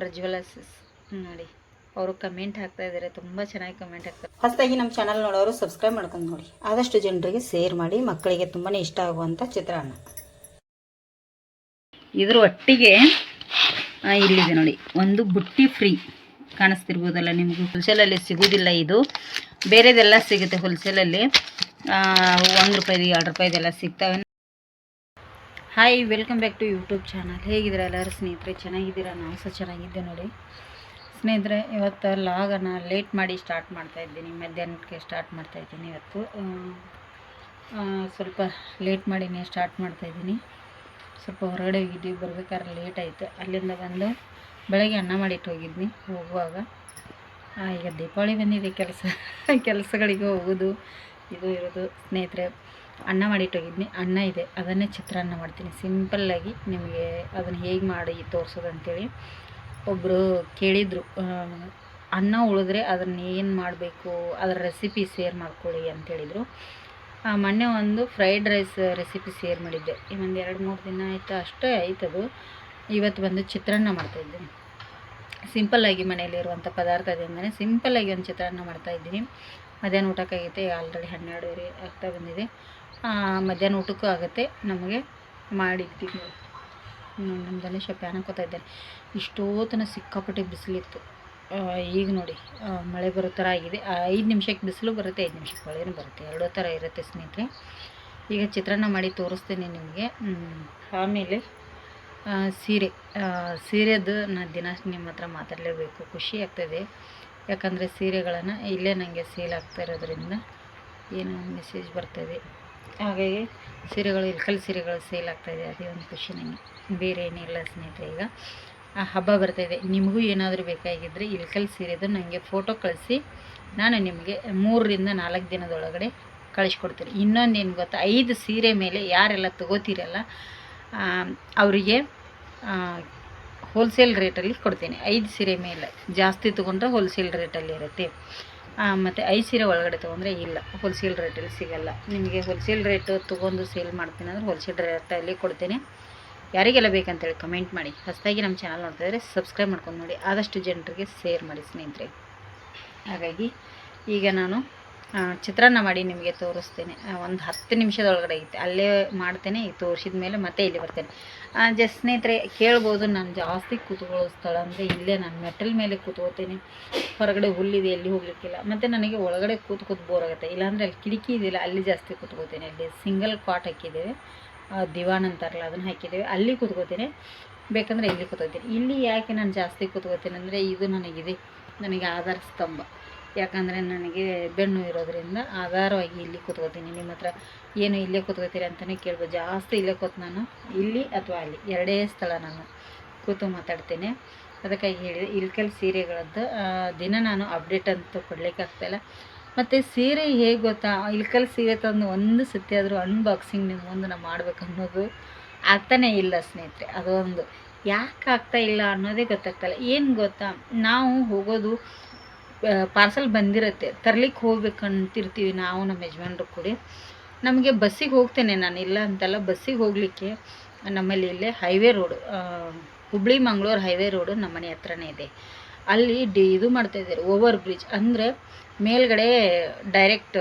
ಪ್ರಜ್ವಲಸಿಸ್. ನೋಡಿ ಅವರು ಕಮೆಂಟ್ ಹಾಕ್ತಾ ಇದ್ದಾರೆ ತುಂಬ ಚೆನ್ನಾಗಿ ಕಮೆಂಟ್ ಹಾಕ್ತಾರೆ ಹೊಸದಾಗಿ ನಮ್ಮ ಚಾನಲ್ ನೋಡೋರು ಸಬ್ಸ್ಕ್ರೈಬ್ ಮಾಡ್ಕೊಂಡು ನೋಡಿ. ಆದಷ್ಟು ಜನರಿಗೆ ಶೇರ್ ಮಾಡಿ ಮಕ್ಕಳಿಗೆ ತುಂಬಾ ಇಷ್ಟ ಆಗುವಂಥ ಚಿತ್ರಾನ್ನ. ಇದ್ರ ಒಟ್ಟಿಗೆ ಇಲ್ಲಿದೆ ನೋಡಿ ಒಂದು ಬುಟ್ಟಿ ಫ್ರೀ ಕಾಣಿಸ್ತಿರ್ಬೋದಲ್ಲ ನಿಮಗೆ? ಹೋಲ್ಸೇಲಲ್ಲಿ ಸಿಗೋದಿಲ್ಲ ಇದು. ಬೇರೆದೆಲ್ಲ ಸಿಗುತ್ತೆ ಹೋಲ್ಸೇಲಲ್ಲಿ ಒಂದು ರೂಪಾಯಿದು ಎರಡು ರೂಪಾಯಿದೆಲ್ಲ ಸಿಗ್ತವೆ. Hi welcome back to YouTube channel ಹೇಗಿದ್ದೀರಾ ಎಲ್ಲರೂ ಸ್ನೇಹಿತರೆ? ಚೆನ್ನಾಗಿದ್ದೀರಾ? ನಾವು ಸಹ ಚೆನ್ನಾಗಿದ್ದೆ ನೋಡಿ. ಸ್ನೇಹಿತರೆ, ಇವತ್ತು ಲಾಗನ ಲೇಟ್ ಮಾಡಿ ಸ್ಟಾರ್ಟ್ ಮಾಡ್ತಾ ಇದ್ದೀನಿ. ಮಧ್ಯಾಹ್ನಕ್ಕೆ ಸ್ಟಾರ್ಟ್ ಮಾಡ್ತಾ ಇದ್ದೀನಿ ಇವತ್ತು. ಸ್ವಲ್ಪ ಲೇಟ್ ಮಾಡಿನೇ ಸ್ಟಾರ್ಟ್ ಮಾಡ್ತಾ ಇದ್ದೀನಿ. ಸ್ವಲ್ಪ ಹೊರಗಡೆ ಹೋಗಿದ್ವಿ, ಬರ್ಬೇಕಾದ್ರೆ ಲೇಟ್ ಆಯಿತು. ಅಲ್ಲಿಂದ ಬಂದು ಬೆಳಗ್ಗೆ ಅನ್ನ ಮಾಡಿಟ್ಟು ಹೋಗಿದ್ವಿ, ಹೋಗುವಾಗ. ಈಗ ದೀಪಾವಳಿ ಬಂದಿದೆ, ಕೆಲಸ, ಕೆಲಸಗಳಿಗೆ ಹೋಗೋದು ಇದು ಇರೋದು. ಸ್ನೇಹಿತರೆ ಅನ್ನ ಮಾಡಿಟ್ಟೋಗಿದ್ನಿ ಅನ್ನ ಇದೆ, ಅದನ್ನೇ ಚಿತ್ರಾನ್ನ ಮಾಡ್ತೀನಿ. ಸಿಂಪಲ್ಲಾಗಿ ನಿಮಗೆ ಅದನ್ನು ಹೇಗೆ ಮಾಡಿ ತೋರಿಸೋದು ಅಂತೇಳಿ ಒಬ್ಬರು ಕೇಳಿದರು. ಅನ್ನ ಉಳಿದ್ರೆ ಅದನ್ನ ಏನು ಮಾಡಬೇಕು, ಅದರ ರೆಸಿಪಿ ಶೇರ್ ಮಾಡ್ಕೊಳ್ಳಿ ಅಂತೇಳಿದರು ಮೊನ್ನೆ ಒಂದು ಫ್ರೈಡ್ ರೈಸ್ ರೆಸಿಪಿ ಶೇರ್ ಮಾಡಿದ್ದೆ. ಇನ್ನೊಂದು ಎರಡು ಮೂರು ದಿನ ಆಯಿತು, ಅಷ್ಟೇ ಆಯ್ತದು ಇವತ್ತು ಬಂದು ಚಿತ್ರಾನ್ನ ಮಾಡ್ತಾಯಿದ್ದೀನಿ ಸಿಂಪಲ್ಲಾಗಿ ಮನೆಯಲ್ಲಿರುವಂಥ ಪದಾರ್ಥದಿಂದನೇ ಸಿಂಪಲ್ಲಾಗಿ ಒಂದು ಚಿತ್ರಾನ್ನ ಮಾಡ್ತಾಯಿದ್ದೀನಿ ಮಧ್ಯಾಹ್ನ ಊಟಕ್ಕಾಗೈತೆ, ಆಲ್ರೆಡಿ ಹನ್ನೆರಡುವರೆ ಆಗ್ತಾ ಬಂದಿದೆ. ಮಧ್ಯಾಹ್ನ ಊಟಕ್ಕೂ ಆಗುತ್ತೆ. ನಮಗೆ ನೋಡಿ. ನಮ್ಮ ಪ್ಯಾನ್ ಹಾಕೋತಾ ಇದ್ದಾರೆ. ಇಷ್ಟೋತನ ಸಿಕ್ಕಾಪಟ್ಟೆ ಬಿಸಿಲಿತ್ತು. ಈಗ ನೋಡಿ ಮಳೆ ಬರೋ ಥರ ಆಗಿದೆ. ಐದು ನಿಮಿಷಕ್ಕೆ ಬಿಸಿಲು ಬರುತ್ತೆ, ಐದು ನಿಮಿಷಕ್ಕೆ ಮಳೆನೂ ಬರುತ್ತೆ. ಎರಡೋ ಥರ ಇರುತ್ತೆ ಸ್ನೇಹಿತರೆ. ಈಗ ಚಿತ್ರಾನ್ನ ಮಾಡಿ ತೋರಿಸ್ತೀನಿ ನಿಮಗೆ. ಆಮೇಲೆ ಸೀರೆ. ಸೀರೆದು ನಾನು ದಿನ ನಿಮ್ಮ ಹತ್ರ ಮಾತಾಡಲೇಬೇಕು. ಖುಷಿ ಆಗ್ತದೆ. ಯಾಕಂದರೆ ಸೀರೆಗಳನ್ನು ಇಲ್ಲೇ ನನಗೆ ಸೇಲ್ ಆಗ್ತಾ ಇರೋದ್ರಿಂದ ಏನೋ ಮೆಸೇಜ್ ಬರ್ತದೆ. ಹಾಗಾಗಿ ಸೀರೆಗಳು ಇಲ್ಕಲ್ ಸೀರೆಗಳು ಸೇಲ್ ಆಗ್ತಾಯಿದೆ ಅದೇ ಒಂದು ಖುಷಿ ನನಗೆ ಬೇರೆ ಏನಿಲ್ಲ ಸ್ನೇಹಿತರೆ, ಈಗ ಆ ಹಬ್ಬ ಬರ್ತಾಯಿದೆ ನಿಮಗೂ ಏನಾದರೂ ಬೇಕಾಗಿದ್ದರೆ ಇಲ್ಕಲ್ ಸೀರೆದು ನನಗೆ ಫೋಟೋ ಕಳಿಸಿ. ನಾನು ನಿಮಗೆ ಮೂರರಿಂದ ನಾಲ್ಕು ದಿನದೊಳಗಡೆ ಕಳಿಸ್ಕೊಡ್ತೀನಿ. ಇನ್ನೊಂದು ಏನು ಗೊತ್ತಾ, ಐದು ಸೀರೆ ಮೇಲೆ ಯಾರೆಲ್ಲ ತಗೋತೀರಲ್ಲ ಅವರಿಗೆ ಹೋಲ್ಸೇಲ್ ರೇಟಲ್ಲಿ ಕೊಡ್ತೀನಿ. ಐದು ಸೀರೆ ಮೇಲೆ ಜಾಸ್ತಿ ತೊಗೊಂಡ್ರೆ ಹೋಲ್ಸೇಲ್ ರೇಟಲ್ಲಿ ಇರುತ್ತೆ. ಮತ್ತು ಐದು ಸೀರೆ ಒಳಗಡೆ ತೊಗೊಂಡ್ರೆ ಇಲ್ಲ. ಹೋಲ್ಸೇಲ್ ರೇಟಲ್ಲಿ ಸಿಗೋಲ್ಲ. ನಿಮಗೆ ಹೋಲ್ಸೇಲ್ ರೇಟ್ ತೊಗೊಂಡು ಸೇಲ್ ಮಾಡ್ತೀನಿ ಅಂದ್ರೆ ಹೋಲ್ಸೇಲ್ ರೇಟಲ್ಲಿ ಕೊಡ್ತೀನಿ. ಯಾರಿಗೆಲ್ಲ ಬೇಕಂತೇಳಿ ಕಮೆಂಟ್ ಮಾಡಿ. ಹೊಸದಾಗಿ ನಮ್ಮ ಚಾನಲ್ ನೋಡ್ತಾ ಇದ್ದರೆ ಸಬ್ಸ್ಕ್ರೈಬ್ ಮಾಡ್ಕೊಂಡು ನೋಡಿ. ಆದಷ್ಟು ಜನರಿಗೆ ಶೇರ್ ಮಾಡಿ ಸ್ನೇಹಿತರೆ. ಹಾಗಾಗಿ ಈಗ ನಾನು ಚಿತ್ರಾನ್ನ ಮಾಡಿ ನಿಮಗೆ ತೋರಿಸ್ತೇನೆ. ಒಂದು ಹತ್ತು ನಿಮಿಷದೊಳಗಡೆ ಐತೆ. ಅಲ್ಲೇ ಮಾಡ್ತೇನೆ ತೋರಿಸಿದ ಮೇಲೆ ಮತ್ತೆ ಇಲ್ಲಿ ಬರ್ತೇನೆ. ಜಸ್ಟ್ ಸ್ನೇಹಿತರೆ ಕೇಳ್ಬೋದು ನಾನು ಜಾಸ್ತಿ ಕೂತ್ಕೊಳ್ಳೋ ಸ್ಥಳ ಅಂದರೆ ಇಲ್ಲೇ ನಾನು ಮೆಟಲ್ ಮೇಲೆ ಕೂತ್ಕೋತೀನಿ. ಹೊರಗಡೆ ಹುಲ್ಲಿದೆ, ಎಲ್ಲಿ ಹೋಗ್ಲಿಕ್ಕಿಲ್ಲ. ಮತ್ತು ನನಗೆ ಒಳಗಡೆ ಕೂತ್ ಕೂತ್ ಬೋರ್ ಆಗುತ್ತೆ. ಇಲ್ಲಾಂದರೆ ಅಲ್ಲಿ ಕಿಟಕಿ ಇದೆಯಲ್ಲ ಅಲ್ಲಿ ಜಾಸ್ತಿ ಕೂತ್ಕೋತೀನಿ. ಅಲ್ಲಿ ಸಿಂಗಲ್ ಕಾಟ್ ಹಾಕಿದ್ದೇವೆ. ದಿವಾನ್ ಅಂತಾರಲ್ಲ, ಅದನ್ನು ಹಾಕಿದ್ದೇವೆ. ಅಲ್ಲಿ ಕೂತ್ಕೋತೀನಿ. ಬೇಕಂದರೆ ಇಲ್ಲಿ ಕೂತ್ಕೋತೀನಿ. ಇಲ್ಲಿ ಯಾಕೆ ನಾನು ಜಾಸ್ತಿ ಕೂತ್ಕೋತೀನಿ ಅಂದರೆ ಇದು ನನಗಿದೆ. ನನಗೆ ಆಧಾರ ಸ್ತಂಭ. ಯಾಕಂದರೆ ನನಗೆ ಬೆನ್ನು ಇರೋದರಿಂದ ಆಧಾರವಾಗಿ ಇಲ್ಲಿ ಕೂತ್ಕೋತೀನಿ. ನಿಮ್ಮ ಹತ್ರ ಏನು ಇಲ್ಲೇ ಕೂತ್ಕೋತೀರಿ ಅಂತಲೇ ಕೇಳ್ಬೋದು ಜಾಸ್ತಿ ಇಲ್ಲೇ ಕೂತು ನಾನು. ಇಲ್ಲಿ ಅಥವಾ ಅಲ್ಲಿ, ಎರಡೇ ಸ್ಥಳ ನಾನು ಕೂತು ಮಾತಾಡ್ತೇನೆ. ಅದಕ್ಕಾಗಿ ಹೇಳಿದೆ, ಇಲ್ಕಲ್ ಸೀರೆಗಳದ್ದು ದಿನ ನಾನು ಅಪ್ಡೇಟ್ ಅಂತೂ ಕೊಡಲಿಕ್ಕೆ ಆಗ್ತಾಯಿಲ್ಲ ಮತ್ತು ಸೀರೆ ಹೇಗೆ ಗೊತ್ತಾ? ಇಲ್ಕಲ್ ಸೀರೆ ತಂದು ಒಂದು ಸತಿ ಆದರೂ ಅನ್ಬಾಕ್ಸಿಂಗ್ ನಿಮ್ಮ ಮುಂದೆ ನಾವು ಮಾಡ್ಬೇಕು ಅನ್ನೋದು ಆಗ್ತಾನೇ ಇಲ್ಲ ಸ್ನೇಹಿತರೆ, ಅದೊಂದು. ಯಾಕೆ ಆಗ್ತಾ ಇಲ್ಲ ಅನ್ನೋದೇ ಗೊತ್ತಾಗ್ತಾಯಿಲ್ಲ ಏನು ಗೊತ್ತಾ? ನಾವು ಹೋಗೋದು ಪಾರ್ಸಲ್ ಬಂದಿರುತ್ತೆ. ತರ್ಲಿಕ್ಕೆ ಹೋಗ್ಬೇಕಂತಿರ್ತೀವಿ ನಾವು ನಮ್ಮ ಯಜಮಾನ್ರು ಕೂಡಿ. ನಮಗೆ ಬಸ್ಸಿಗೆ ಹೋಗ್ತೇನೆ ನಾನು, ಇಲ್ಲ ಅಂತಲ್ಲ ಬಸ್ಸಿಗೆ ಹೋಗಲಿಕ್ಕೆ ನಮ್ಮಲ್ಲಿ ಇಲ್ಲೇ highway road Hubli Mangaluru highway road ನಮ್ಮ ಮನೆ ಹತ್ರನೇ ಇದೆ. ಅಲ್ಲಿ ಡಿ, ಇದು ಮಾಡ್ತಾಯಿದ್ದಾರೆ ಓವರ್ ಬ್ರಿಡ್ಜ್ ಅಂದರೆ ಮೇಲ್ಗಡೆ ಡೈರೆಕ್ಟ್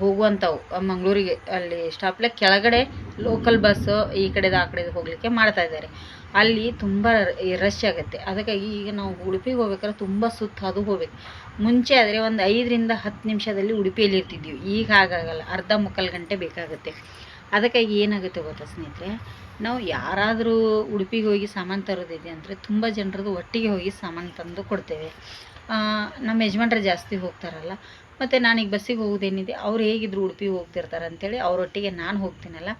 ಹೋಗುವಂಥವು ಮಂಗಳೂರಿಗೆ ಅಲ್ಲಿ ಸ್ಟಾಪ್ಲೆ ಕೆಳಗಡೆ ಲೋಕಲ್ ಬಸ್ಸು ಈ ಕಡೆದು ಆ ಕಡೆದು ಹೋಗಲಿಕ್ಕೆ ಮಾಡ್ತಾ ಇದ್ದಾರೆ. ಅಲ್ಲಿ ತುಂಬ ರಶ್ ಆಗುತ್ತೆ. ಅದಕ್ಕಾಗಿ ಈಗ ನಾವು ಉಡುಪಿಗೆ ಹೋಗ್ಬೇಕಾದ್ರೆ ತುಂಬ ಸುತ್ತ ಅದು ಹೋಗ್ಬೇಕು. ಮುಂಚೆ ಆದರೆ ಒಂದು ಐದರಿಂದ ಹತ್ತು ನಿಮಿಷದಲ್ಲಿ ಉಡುಪಿಯಲ್ಲಿ ಇರ್ತಿದ್ವಿ. ಈಗ ಹಾಗಾಗಲ್ಲ. ಅರ್ಧ ಮುಕ್ಕಾಲು ಗಂಟೆ ಬೇಕಾಗುತ್ತೆ. ಅದಕ್ಕಾಗಿ ಏನಾಗುತ್ತೆ ಗೊತ್ತಾ ಸ್ನೇಹಿತರೆ? ನಾವು ಯಾರಾದರೂ ಉಡುಪಿಗೆ ಹೋಗಿ ಸಾಮಾನು ತರೋದಿದೆ ಅಂದರೆ ತುಂಬ ಜನರದ್ದು ಒಟ್ಟಿಗೆ ಹೋಗಿ ಸಾಮಾನು ತಂದು ಕೊಡ್ತೇವೆ. ನಮ್ಮ ಯಜಮಾನ್ರು ಜಾಸ್ತಿ ಹೋಗ್ತಾರಲ್ಲ. ಮತ್ತು ನಾನೀಗ ಬಸ್ಸಿಗೆ ಹೋಗೋದೇನಿದೆ, ಅವ್ರು ಹೇಗಿದ್ರು ಉಡುಪಿಗೆ ಹೋಗ್ತಿರ್ತಾರೆ ಅಂತೇಳಿ ಅವರೊಟ್ಟಿಗೆ ನಾನು ಹೋಗ್ತೀನಲ್ಲ.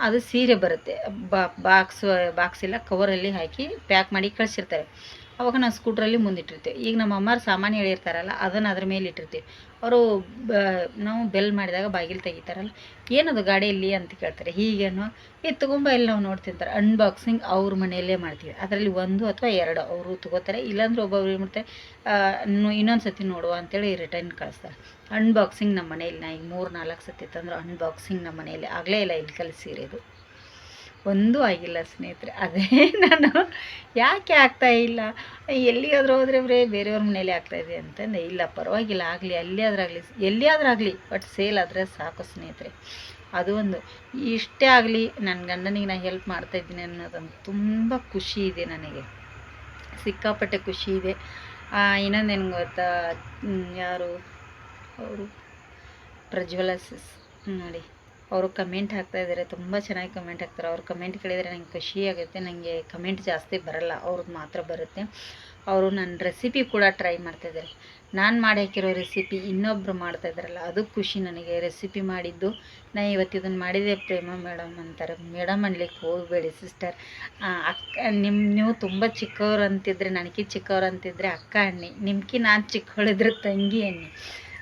ಅದು ಸೀರೆ ಬರುತ್ತೆ. ಬಾಕ್ಸ್ ಬಾಕ್ಸ್ ಎಲ್ಲ ಕವರಲ್ಲಿ ಹಾಕಿ ಪ್ಯಾಕ್ ಮಾಡಿ ಕಳಿಸಿರ್ತಾರೆ. ಅವಾಗ ನಾವು ಸ್ಕೂಟ್ರಲ್ಲಿ ಮುಂದಿಟ್ಟಿರ್ತೀವಿ. ಈಗ ನಮ್ಮ ಅಮ್ಮಾರು ಸಾಮಾನು ಹೇಳಿರ್ತಾರಲ್ಲ ಅದನ್ನು ಅದ್ರ ಮೇಲೆ ಇಟ್ಟಿರ್ತೀವಿ. ಅವರು ನಾವು ಬೆಲ್ ಮಾಡಿದಾಗ ಬಾಗಿಲು ತೆಗಿತಾರಲ್ಲ, ಏನದು ಗಾಡಿಯಲ್ಲಿ ಅಂತ ಕೇಳ್ತಾರೆ. ಹೀಗೇನು ಇದು ಇಲ್ಲಿ ನಾವು ನೋಡ್ತಿರ್ತಾರೆ. ಅನ್ಬಾಕ್ಸಿಂಗ್ ಅವ್ರ ಮನೆಯಲ್ಲೇ ಮಾಡ್ತೀವಿ. ಅದರಲ್ಲಿ ಒಂದು ಅಥವಾ ಎರಡು ಅವರು ತೊಗೋತಾರೆ. ಇಲ್ಲಾಂದ್ರೆ ಒಬ್ಬೊಬ್ರು ಏನು ಮಾಡ್ತಾರೆ ಇನ್ನೊಂದು ಸತಿ ನೋಡುವ ಅಂತೇಳಿ ರಿಟರ್ನ್ ಕಳಿಸ್ತಾರೆ. ಅನ್ಬಾಕ್ಸಿಂಗ್ ನಮ್ಮ ಮನೆಯಲ್ಲಿ ನಾ ಈಗ ಮೂರು ನಾಲ್ಕು ಸತಿ ತಂದ್ರೆ. ಅನ್ಬಾಕ್ಸಿಂಗ್ ನಮ್ಮ ಮನೆಯಲ್ಲಿ ಆಗಲೇ ಇಲ್ಲ ಇಲ್ಲಿ ಕಲಿಸಿರೋದು. ಒಂದೂ ಆಗಿಲ್ಲ ಸ್ನೇಹಿತರೆ. ಅದೇ ನಾನು ಯಾಕೆ ಆಗ್ತಾ ಇಲ್ಲ? ಎಲ್ಲಿಗಾದ್ರೂ ಹೋದ್ರೆ ಬರೀ ಬೇರೆಯವ್ರ ಮನೇಲಿ ಆಗ್ತಾಯಿದೆ ಅಂತಂದೆ. ಇಲ್ಲ, ಪರವಾಗಿಲ್ಲ, ಆಗಲಿ ಅಲ್ಲಿ ಎಲ್ಲಿ ಆಗಲಿ, ಬಟ್ ಸೇಲ್ ಆದರೆ ಸಾಕು ಸ್ನೇಹಿತರೆ. ಅದು ಒಂದು. ಇಷ್ಟೇ ಆಗಲಿ ನನ್ನ ಗಂಡನಿಗೆ ನಾನು ಹೆಲ್ಪ್ ಮಾಡ್ತಾ ಇದ್ದೀನಿ ಅನ್ನೋದೊಂದು ತುಂಬ ಖುಷಿ ಇದೆ ನನಗೆ. ಸಿಕ್ಕಾಪಟ್ಟೆ ಖುಷಿ ಇದೆ. ಇನ್ನೊಂದು ಏನು ಗೊತ್ತಾ? ಯಾರು? ಅವರು? ಪ್ರಜ್ವಲ ಸಿಸ್ ನೋಡಿ. ಅವರು ಕಮೆಂಟ್ ಹಾಕ್ತಾ ಇದ್ದಾರೆ ತುಂಬ ಚೆನ್ನಾಗಿ ಕಮೆಂಟ್ ಹಾಕ್ತಾರೆ. ಅವ್ರು ಕಮೆಂಟ್ ಕೇಳಿದರೆ ನಂಗೆ ಖುಷಿ ಆಗುತ್ತೆ ನನಗೆ ಕಮೆಂಟ್ ಜಾಸ್ತಿ ಬರಲ್ಲ ಅವ್ರದ್ದು ಮಾತ್ರ ಬರುತ್ತೆ. ಅವರು ನನ್ನ ರೆಸಿಪಿ ಕೂಡ ಟ್ರೈ ಮಾಡ್ತಾಯಿದ್ದಾರೆ ನಾನು ಮಾಡಿ ಹಾಕಿರೋ ರೆಸಿಪಿ ಇನ್ನೊಬ್ಬರು ಮಾಡ್ತಾ ಇದ್ದಾರಲ್ಲ ಅದು ಖುಷಿ ನನಗೆ. ರೆಸಿಪಿ ಮಾಡಿದ್ದು, ನಾ ಇವತ್ತು ಇದನ್ನು ಮಾಡಿದೆ ಪ್ರೇಮ ಮೇಡಮ್ ಅಂತಾರೆ. ಮೇಡಮ್ ಅನ್ಲಿಕ್ಕೆ ಹೋಗಬೇಡಿ ಸಿಸ್ಟರ್ ಅಕ್ಕ ನಿಮ್ಮ ನೀವು ತುಂಬ ಚಿಕ್ಕವ್ರು ಅಂತಿದ್ರೆ ನನಗೆ ಚಿಕ್ಕವ್ರು ಅಂತಿದ್ರೆ ಅಕ್ಕ ಅಣ್ಣಿ ನಿಮ್ಗೆ ನಾನು ಚಿಕ್ಕವಳಿದ್ರೆ ತಂಗಿ ಅನ್ನಿ